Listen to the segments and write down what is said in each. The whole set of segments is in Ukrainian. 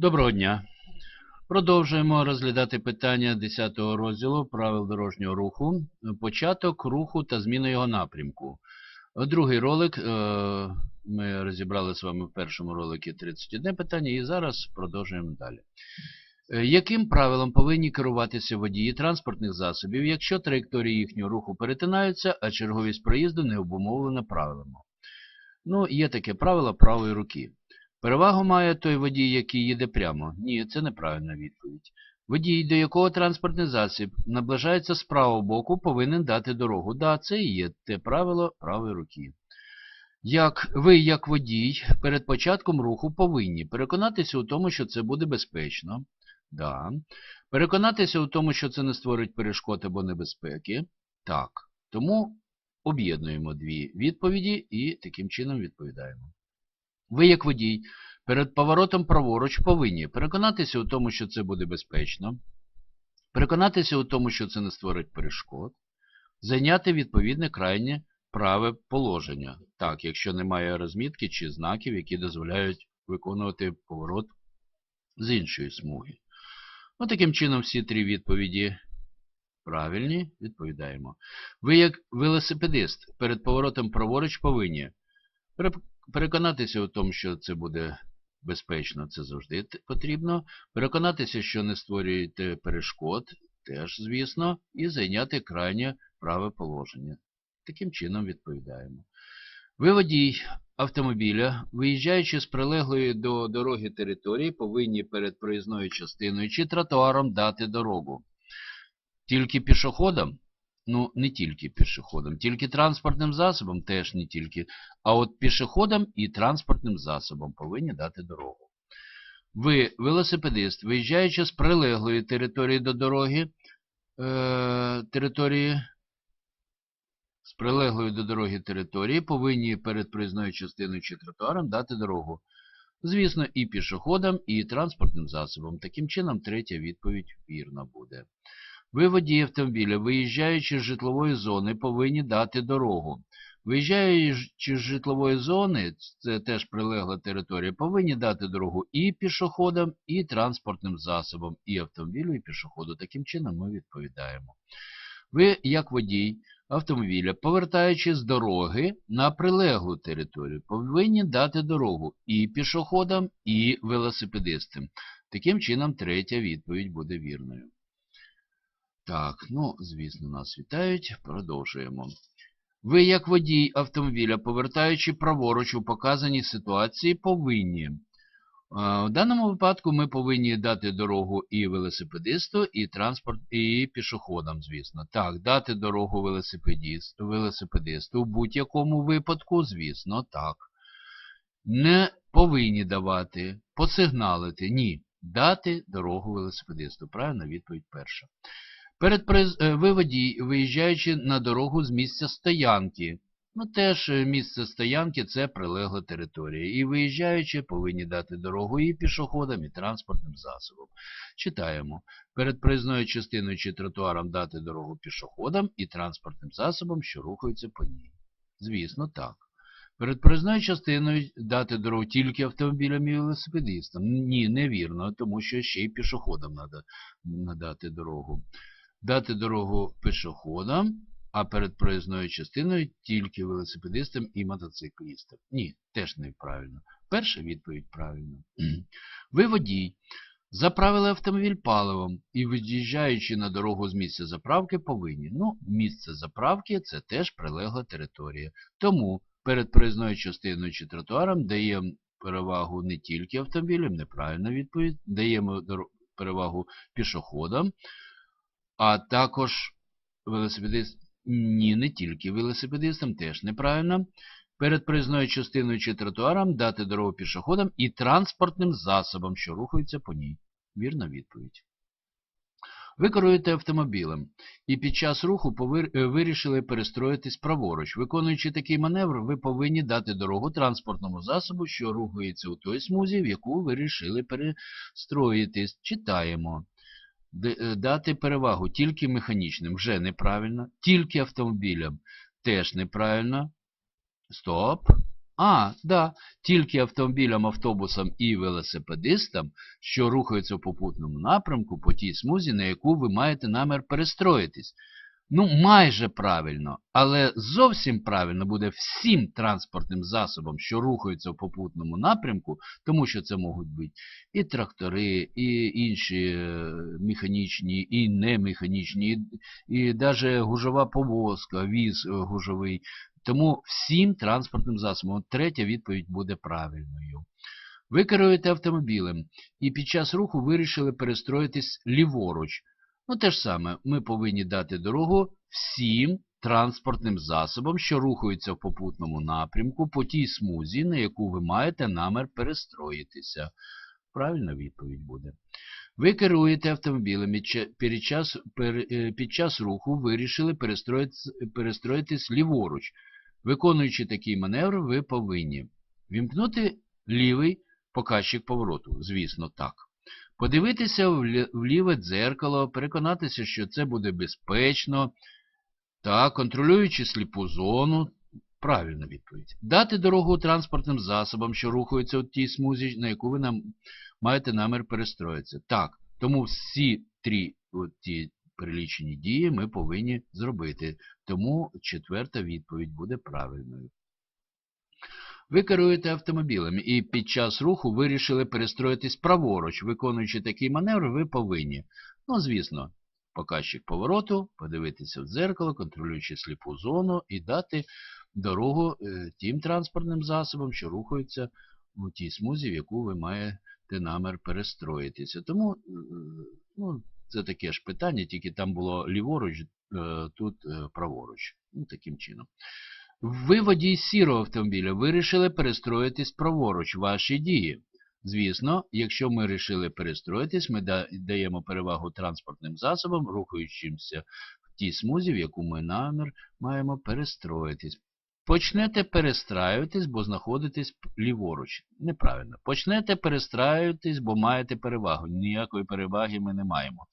Доброго дня. Продовжуємо розглядати питання 10 розділу правил дорожнього руху, початок руху та зміна його напрямку. Другий ролик е, ми розібрали з вами в першому роликі 31 питання і зараз продовжуємо далі. Е, Яким правилом повинні керуватися водії транспортних засобів, якщо траєкторії їхнього руху перетинаються, а черговість проїзду не обумовлена правилами? Ну, є таке правило правої руки. Перевагу має той водій, який їде прямо. Ні, це неправильна відповідь. Водій, до якого транспортний засіб наближається з правого боку, повинен дати дорогу. Да, це і є те правило правої руки. Як ви, як водій, перед початком руху повинні переконатися у тому, що це буде безпечно. Да. Переконатися у тому, що це не створить перешкод або небезпеки. Так. Тому об'єднуємо дві відповіді і таким чином відповідаємо. Ви, як водій, перед поворотом праворуч повинні переконатися у тому, що це буде безпечно, переконатися у тому, що це не створить перешкод, зайняти відповідне крайнє праве положення. Так, якщо немає розмітки чи знаків, які дозволяють виконувати поворот з іншої смуги. Ну, таким чином, всі три відповіді правильні, відповідаємо. Ви, як велосипедист, перед поворотом праворуч повинні переконатися у тому, що це буде безпечно, це завжди потрібно. Переконатися, що не створюєте перешкод, теж, звісно, і зайняти крайнє праве положення. Таким чином відповідаємо. Ви водій автомобіля, виїжджаючи з прилеглої до дороги території, повинні перед проїзною частиною чи тротуаром дати дорогу. Тільки пішоходам? Ну, не тільки пішоходам, тільки транспортним засобам теж не тільки. А от пішоходам і транспортним засобам повинні дати дорогу. Ви, велосипедист, виїжджаючи з прилеглої території до дороги, е, території, з прилеглої до дороги території, повинні перед проїзною частиною чи тротуаром дати дорогу. Звісно, і пішоходам, і транспортним засобам. Таким чином, третя відповідь вірна буде. Ви, водії автомобіля, виїжджаючи з житлової зони, повинні дати дорогу. Виїжджаючи з житлової зони, це теж прилегла територія, повинні дати дорогу і пішоходам, і транспортним засобам, і автомобілю, і пішоходу. Таким чином ми відповідаємо. Ви, як водій автомобіля, повертаючи з дороги на прилеглу територію, повинні дати дорогу і пішоходам, і велосипедистам. Таким чином, третя відповідь буде вірною. Так, ну, звісно, нас вітають. Продовжуємо. Ви, як водій автомобіля, повертаючи праворуч у показаній ситуації, повинні. В даному випадку ми повинні дати дорогу і велосипедисту, і транспорт, і пішоходам, звісно. Так, дати дорогу велосипедисту, велосипедисту в будь-якому випадку, звісно, так. Не повинні давати, посигналити, ні. Дати дорогу велосипедисту. Правильна відповідь перша. Перед приз... ви виїжджаючи на дорогу з місця стоянки. Ну, теж місце стоянки це прилегла територія. І виїжджаючи, повинні дати дорогу і пішоходам, і транспортним засобам. Читаємо. Перед проїзною частиною чи тротуаром дати дорогу пішоходам і транспортним засобам, що рухаються по ній. Звісно, так. Перед проїзною частиною дати дорогу тільки автомобілям і велосипедистам. Ні, невірно, тому що ще й пішоходам треба надати дорогу дати дорогу пішоходам, а перед проїзною частиною тільки велосипедистам і мотоциклістам. Ні, теж неправильно. Перша відповідь правильна. Ви водій. Заправили автомобіль паливом і від'їжджаючи на дорогу з місця заправки, повинні. Ну, місце заправки це теж прилегла територія. Тому перед проїзною частиною чи тротуаром даємо перевагу не тільки автомобілям, неправильна відповідь, даємо перевагу пішоходам. А також велосипедист, ні, не тільки велосипедистам, теж неправильно. Перед проїзною частиною чи тротуаром дати дорогу пішоходам і транспортним засобам, що рухаються по ній. Вірна відповідь. Ви керуєте автомобілем і під час руху вирішили перестроїтись праворуч. Виконуючи такий маневр, ви повинні дати дорогу транспортному засобу, що рухається у той смузі, в яку ви вирішили перестроїтись. Читаємо. Дати перевагу тільки механічним вже неправильно, тільки автомобілям теж неправильно. Стоп. А, да, тільки автомобілям, автобусам і велосипедистам, що рухаються в попутному напрямку по тій смузі, на яку ви маєте намір перестроїтись. Ну, майже правильно, але зовсім правильно буде всім транспортним засобам, що рухаються в попутному напрямку, тому що це можуть бути і трактори, і інші е, механічні, і немеханічні, і, навіть гужова повозка, віз е, гужовий. Тому всім транспортним засобам. Третя відповідь буде правильною. Ви керуєте автомобілем і під час руху вирішили перестроїтись ліворуч. Ну, те ж саме, ми повинні дати дорогу всім транспортним засобам, що рухаються в попутному напрямку по тій смузі, на яку ви маєте намір перестроїтися. Правильна відповідь буде. Ви керуєте автомобілем і під час, е, під час руху вирішили перестроїтись ліворуч. Виконуючи такий маневр, ви повинні вімкнути лівий показчик повороту, звісно, так. Подивитися в ліве дзеркало, переконатися, що це буде безпечно, так, контролюючи сліпу зону, правильна відповідь. Дати дорогу транспортним засобам, що рухаються у тій смузі, на яку ви нам маєте намір перестроїтися. Так, тому всі три ті перелічені дії ми повинні зробити. Тому четверта відповідь буде правильною. Ви керуєте автомобілем і під час руху вирішили перестроїтись праворуч. Виконуючи такий маневр, ви повинні. Ну, звісно, показчик повороту, подивитися в дзеркало, контролюючи сліпу зону і дати дорогу е, тим транспортним засобам, що рухаються у тій смузі, в яку ви маєте намір перестроїтися. Тому е, ну, це таке ж питання, тільки там було ліворуч, е, тут праворуч. Ну, таким чином. Ви водій сірого автомобіля вирішили перестроїтись праворуч ваші дії. Звісно, якщо ми вирішили перестроїтись, ми даємо перевагу транспортним засобам, рухаючимся в тій смузі, в яку ми намір маємо перестроїтись. Почнете перестраюватись, бо знаходитесь ліворуч. Неправильно. Почнете перестраюватись, бо маєте перевагу. Ніякої переваги ми не маємо.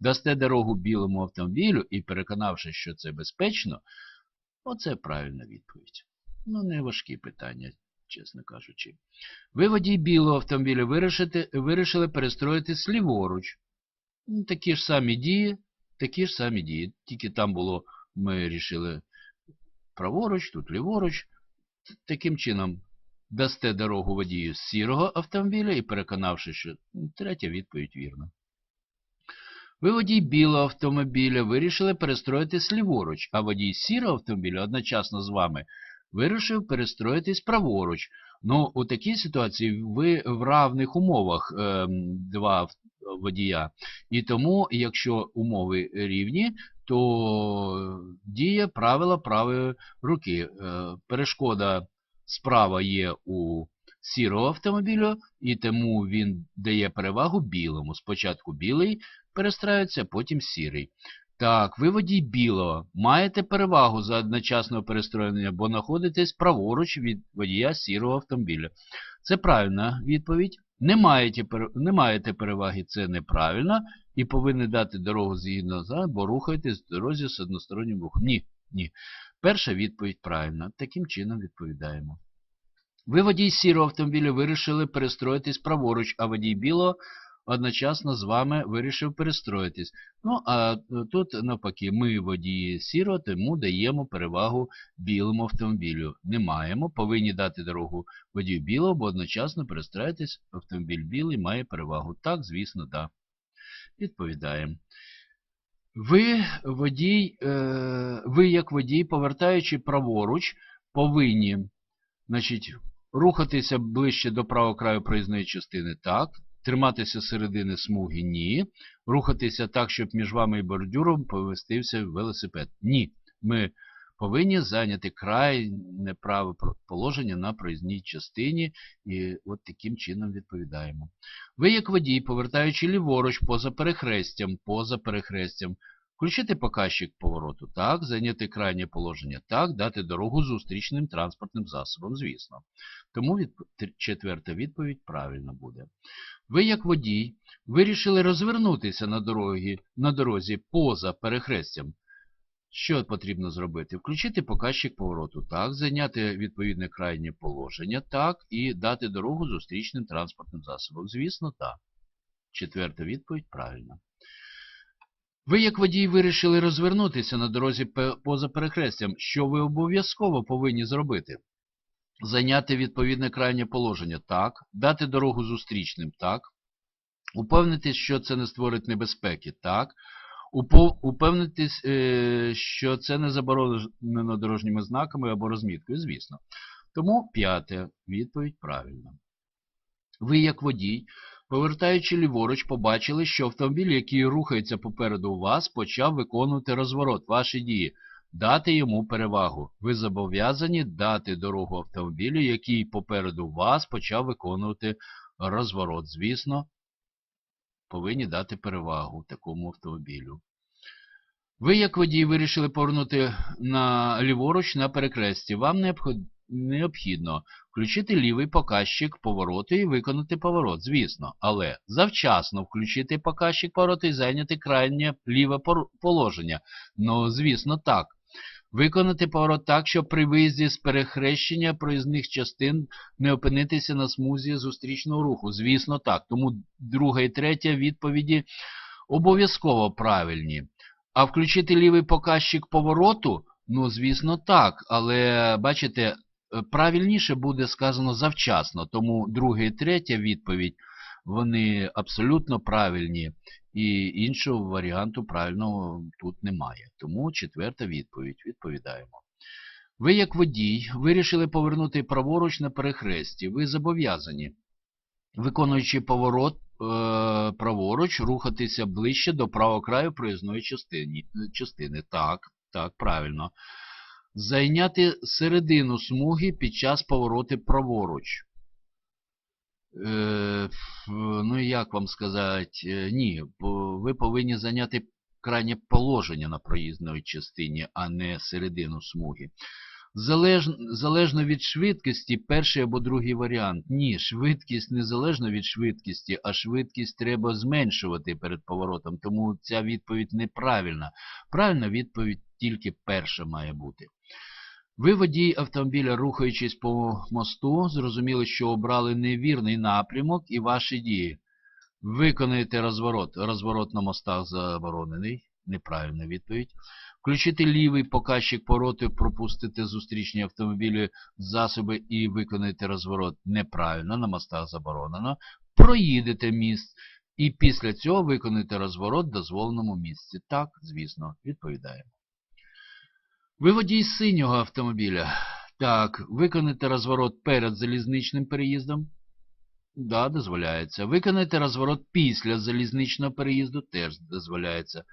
Дасте дорогу білому автомобілю і, переконавшись, що це безпечно, Оце правильна відповідь. Ну, не важкі питання, чесно кажучи. Ви водій білого автомобіля вирішите, вирішили перестроїтись ліворуч. Ну, Такі ж самі дії, такі ж самі дії. Тільки там було, ми вирішили праворуч, тут ліворуч. Таким чином, дасте дорогу водію з сірого автомобіля і переконавши, що третя відповідь вірна. Ви водій білого автомобіля вирішили перестроїтись ліворуч, а водій сірого автомобіля одночасно з вами вирішив перестроїтись праворуч. Ну, у такій ситуації ви в равних умовах ем, два водія. І тому, якщо умови рівні, то діє правило правої руки. Е, перешкода справа є у сірого автомобіля, і тому він дає перевагу білому. Спочатку білий перестраюється, потім сірий. Так, ви водій білого. Маєте перевагу за одночасного перестроєння, бо знаходитесь праворуч від водія сірого автомобіля. Це правильна відповідь. Не маєте, не маєте переваги, це неправильно. І повинні дати дорогу згідно за, бо рухаєтесь в дорозі з одностороннім рухом. Ні, ні. Перша відповідь правильна. Таким чином відповідаємо. Ви водій сірого автомобіля вирішили перестроїтись праворуч, а водій білого одночасно з вами вирішив перестроїтись. Ну, а е, тут навпаки, ми водії сірого, тому даємо перевагу білому автомобілю. Не маємо, повинні дати дорогу водію білого, бо одночасно перестроїтись, автомобіль білий має перевагу. Так, звісно, так. Відповідаємо. Ви, водій, е, ви як водій, повертаючи праворуч, повинні значить, рухатися ближче до правого краю проїзної частини так, триматися середини смуги ні, рухатися так, щоб між вами і бордюром повестився велосипед. Ні. Ми повинні зайняти крайне праве положення на проїзній частині і от таким чином відповідаємо. Ви як водій, повертаючи ліворуч поза перехрестям, поза перехрестям, Включити показчик повороту так, зайняти крайнє положення так, дати дорогу зустрічним транспортним засобам, звісно. Тому від... четверта відповідь правильно буде. Ви, як водій, вирішили розвернутися на, дорогі, на дорозі поза перехрестям. Що потрібно зробити? Включити показчик повороту, так, зайняти відповідне крайнє положення, так, і дати дорогу зустрічним транспортним засобам. Звісно, так. Четверта відповідь правильна. Ви, як водій, вирішили розвернутися на дорозі поза перехрестям. Що ви обов'язково повинні зробити? Зайняти відповідне крайнє положення, так. Дати дорогу зустрічним, так. Упевнитись, що це не створить небезпеки, так. Упевнитись, е, що це не заборонено дорожніми знаками або розміткою, звісно. Тому п'яте відповідь правильна. Ви, як водій, повертаючи ліворуч, побачили, що автомобіль, який рухається попереду вас, почав виконувати розворот. Ваші дії. Дати йому перевагу. Ви зобов'язані дати дорогу автомобілю, який попереду вас почав виконувати розворот. Звісно, повинні дати перевагу такому автомобілю. Ви, як водій, вирішили повернути на ліворуч на перекресті. Вам необхідно включити лівий показчик повороту і виконати поворот, звісно. Але завчасно включити показчик повороту і зайняти крайнє ліве положення. Ну, звісно, так. Виконати поворот так, щоб при виїзді з перехрещення проїзних частин не опинитися на смузі зустрічного руху. Звісно, так. Тому друга і третя відповіді обов'язково правильні. А включити лівий показчик повороту? Ну, звісно, так. Але, бачите, е, правильніше буде сказано завчасно. Тому друга і третя відповідь, вони абсолютно правильні. І іншого варіанту правильного тут немає. Тому четверта відповідь. Відповідаємо. Ви, як водій, вирішили повернути праворуч на перехресті. Ви зобов'язані, виконуючи поворот е, праворуч, рухатися ближче до правого краю проїзної частини. частини. Так, так, правильно. Зайняти середину смуги під час повороту праворуч. Е, ну, як вам сказати, е, ні, ви повинні зайняти крайнє положення на проїзної частині, а не середину смуги. Залеж... Залежно від швидкості, перший або другий варіант. Ні, швидкість не залежно від швидкості, а швидкість треба зменшувати перед поворотом, тому ця відповідь неправильна. Правильна відповідь тільки перша має бути. Ви, водій автомобіля, рухаючись по мосту, зрозуміли, що обрали невірний напрямок і ваші дії. Виконаєте розворот. Розворот на мостах заборонений. Неправильна відповідь. Включити лівий показчик повороту, пропустити зустрічні автомобілі засоби і виконаєте розворот. Неправильно, на мостах заборонено. Проїдете міст і після цього виконаєте розворот в дозволеному місці. Так, звісно, відповідаємо. Ви водій синього автомобіля. Так, виконайте розворот перед залізничним переїздом. Да, дозволяється. Виконайте розворот після залізничного переїзду теж дозволяється.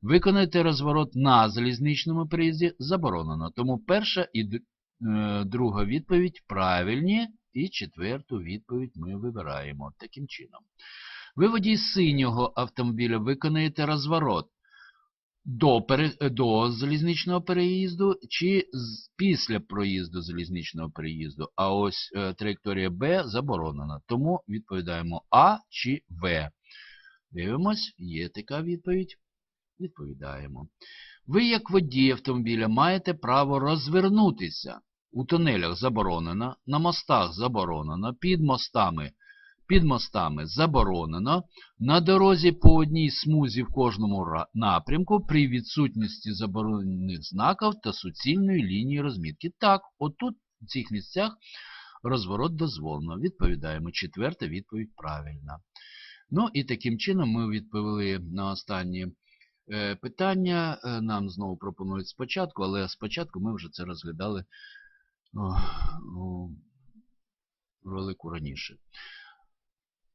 Виконайте розворот на залізничному переїзді заборонено. Тому перша і е, друга відповідь правильні, і четверту відповідь ми вибираємо таким чином. Ви водій синього автомобіля виконаєте розворот до, до залізничного переїзду чи після проїзду залізничного переїзду. А ось е, траєкторія Б заборонена. Тому відповідаємо А чи В. Дивимось, є така відповідь. Відповідаємо. Ви, як водій автомобіля, маєте право розвернутися. У тунелях заборонено, на мостах заборонено, під мостами, під мостами заборонено, на дорозі по одній смузі в кожному напрямку при відсутності заборонених знаків та суцільної лінії розмітки. Так, отут, в цих місцях, розворот дозволено. Відповідаємо. Четверта відповідь правильна. Ну і таким чином ми відповіли на останні е, питання. Е, Нам знову пропонують спочатку, але спочатку ми вже це розглядали о, велику раніше.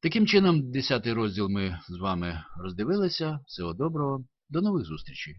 Таким чином, 10 розділ ми з вами роздивилися. Всього доброго. До нових зустрічей.